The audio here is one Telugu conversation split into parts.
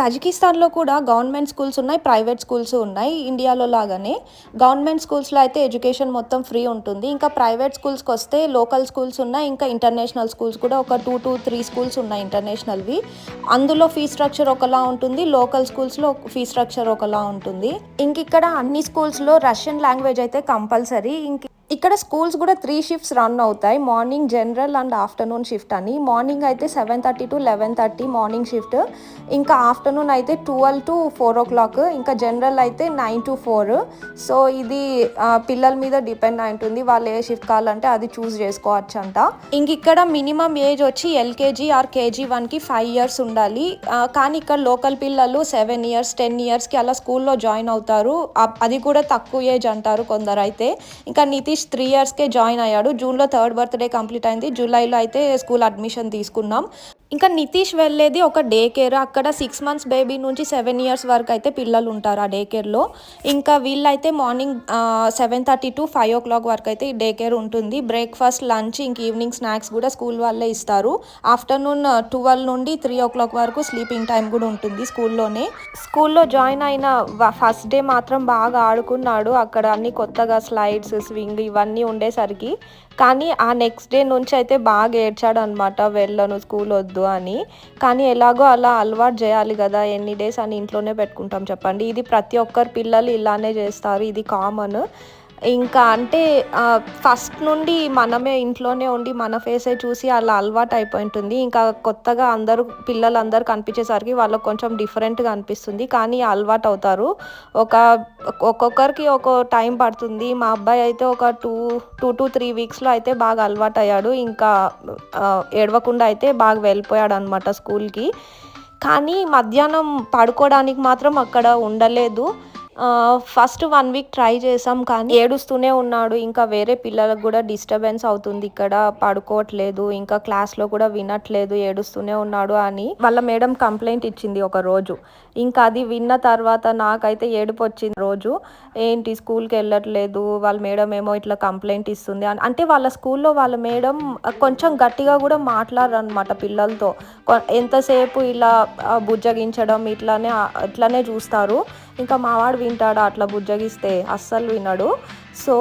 తజికిస్తాన్‌లో కూడా గవర్నమెంట్ స్కూల్స్ ఉన్నాయి. ప్రైవేట్ స్కూల్స్ ఉన్నాయి. ఇండియాలో లాగానే. గవర్నమెంట్ స్కూల్స్‌లో అయితే ఎడ్యుకేషన్ మొత్తం ఫ్రీ ఉంటుంది. ఇంకా ప్రైవేట్ స్కూల్స్కి వస్తే లోకల్ స్కూల్స్ ఉన్నాయి. ఇంకా ఇంటర్నేషనల్ స్కూల్స్ కూడా ఒక 2-3 స్కూల్స్ ఉన్నాయి ఇంటర్నేషనల్‌వి. అందులో ఫీ స్ట్రక్చర్ ఒకలా ఉంటుంది. లోకల్ స్కూల్స్‌లో ఫీ స్ట్రక్చర్ ఒకలా ఉంటుంది. ఇంకిక్కడ అన్ని స్కూల్స్‌లో రష్యన్ లాంగ్వేజ్ అయితే కంపల్సరీ. ఇంక ఇక్కడ స్కూల్స్ కూడా త్రీ షిఫ్ట్స్ రన్ అవుతాయి. Morning general and afternoon shift అని. మార్నింగ్ అయితే 7:30-11:30 మార్నింగ్ షిఫ్ట్. ఇంకా ఆఫ్టర్‌నూన్ అయితే 12-4:00 ఇంకా జనరల్ అయితే 9-4. సో ఇది పిల్లల మీద డిపెండ్ అయి ఉంటుంది. వాళ్ళు ఏ షిఫ్ట్ కావాలంటే అది చూస్ చేసుకోవచ్చు అంట ఇంక ఇక్కడ మినిమం ఏజ్ వచ్చి ఎల్‌కేజీ ఆర్ కేజీ 1కి 5 ఇయర్స్ ఉండాలి. కానీ ఇక్కడ లోకల్ పిల్లలు సెవెన్ ఇయర్స్, 10 ఇయర్స్‌కి అలా స్కూల్‌లో జాయిన్ అవుతారు. అది కూడా తక్కువ ఏజ్ అంటారు కొందరైతే. ఇంకా నితీష్ 3 ఇయర్స్‌కే జాయిన్ అయ్యాడు. జూన్‌లో థర్డ్ బర్త్‌డే కంప్లీట్ అయింది. జూలైలో అయితే స్కూల్ అడ్మిషన్ తీసుకున్నాం. ఇంకా నితీష్ వెళ్ళేది ఒక డే కేర్. అక్కడ సిక్స్ మంత్స్ బేబీ నుంచి సెవెన్ ఇయర్స్ వరకు అయితే పిల్లలు ఉంటారు ఆ డే కేర్‌లో. ఇంకా వీళ్ళైతే morning seven thirty to five o'clock వరకు అయితే ఈ డే కేర్ ఉంటుంది. బ్రేక్‌ఫాస్ట్, లంచ్ ఇంక ఈవినింగ్ స్నాక్స్ కూడా స్కూల్ వాళ్ళే ఇస్తారు. ఆఫ్టర్‌నూన్ 12 నుండి 3:00 వరకు స్లీపింగ్ టైం కూడా ఉంటుంది స్కూల్‌లోనే. స్కూల్‌లో జాయిన్ అయిన ఫస్ట్ డే మాత్రం బాగా ఆడుకున్నాడు. అక్కడ అన్ని కొత్తగా స్లైడ్స్, స్వింగ్ ఇవన్నీ ఉండేసరికి. కానీ ఆ నెక్స్ట్ డే నుంచి అయితే బాగా ఏడ్చాడనమాట. వెళ్ళను స్కూల్ వద్దు అని. కానీ ఎలాగో అలా అలవాటు చేయాలి కదా! ఎన్ని డేస్ అని ఇంట్లోనే పెట్టుకుంటాం చెప్పండి. ఇది ప్రతి ఒక్కరు పిల్లలు ఇలానే చేస్తారు. ఇది కామన్. ఇంకా అంటే ఫస్ట్ నుండి మనమే ఇంట్లోనే ఉండి మన ఫేసే చూసి అలా అలవాటు అయిపోయి ఉంటుంది. ఇంకా కొత్తగా అందరూ పిల్లలందరూ కనిపించేసరికి వాళ్ళకి కొంచెం డిఫరెంట్‌గా అనిపిస్తుంది. కానీ అలవాటు అవుతారు. ఒక ఒక్కొక్కరికి ఒక్కో టైం పడుతుంది. మా అబ్బాయి అయితే ఒక 2, 2-3 వీక్స్‌లో అయితే బాగా అలవాటు అయ్యాడు. ఇంకా ఏడవకుండా అయితే బాగా వెళ్ళిపోయాడు అనమాట స్కూల్‌కి. కానీ మధ్యాహ్నం పడుకోవడానికి మాత్రం అక్కడ ఉండలేదు. ఫస్ట్ వన్ వీక్ ట్రై చేసాం. కానీ ఏడుస్తూనే ఉన్నాడు. ఇంకా వేరే పిల్లలకు కూడా డిస్టర్బెన్స్ అవుతుంది ఇక్కడ. పడుకోవట్లేదు. ఇంకా క్లాస్‌లో కూడా వినట్లేదు. ఏడుస్తూనే ఉన్నాడు అని వాళ్ళ మేడం కంప్లైంట్ ఇచ్చింది ఒక రోజు ఇంకా అది విన్న తర్వాత నాకైతే ఏడుపొచ్చింది రోజు. ఏంటి స్కూల్‌కి వెళ్ళట్లేదు. వాళ్ళ మేడం ఏమో ఇట్లా కంప్లైంట్ ఇస్తుంది అని. అంటే వాళ్ళ స్కూల్‌లో వాళ్ళ మేడం కొంచెం గట్టిగా కూడా మాట్లాడరనమాట పిల్లలతో. కొ ఎంతసేపు ఇలా బుజ్జగించడం ఇట్లానే ఇట్లానే చూస్తారు. ఇంకా మావాడు తింటాడా అట్లా బుజ్జగిస్తే? అస్సలు వినడు. సో,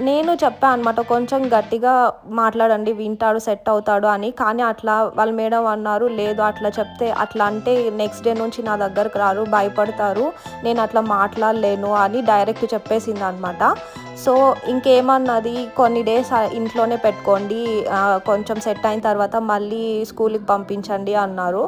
నేను చెప్పా అనమాట కొంచెం గట్టిగా మాట్లాడండి వింటాడు, సెట్ అవుతాడు అని. కానీ అట్లా వాళ్ళ మేడం అన్నారు, లేదు అట్లా చెప్తే అట్లా అంటే నెక్స్ట్ డే నుంచి నా దగ్గరకు రారు, భయపడతారు. నేను అట్లా మాట్లాడలేను అని డైరెక్ట్ చెప్పేసింది అనమాట సో, ఇంకేమన్నది కొన్ని డేస్ ఇంట్లోనే పెట్టుకోండి. కొంచెం సెట్ అయిన తర్వాత మళ్ళీ స్కూల్‌కి పంపించండి అన్నారు.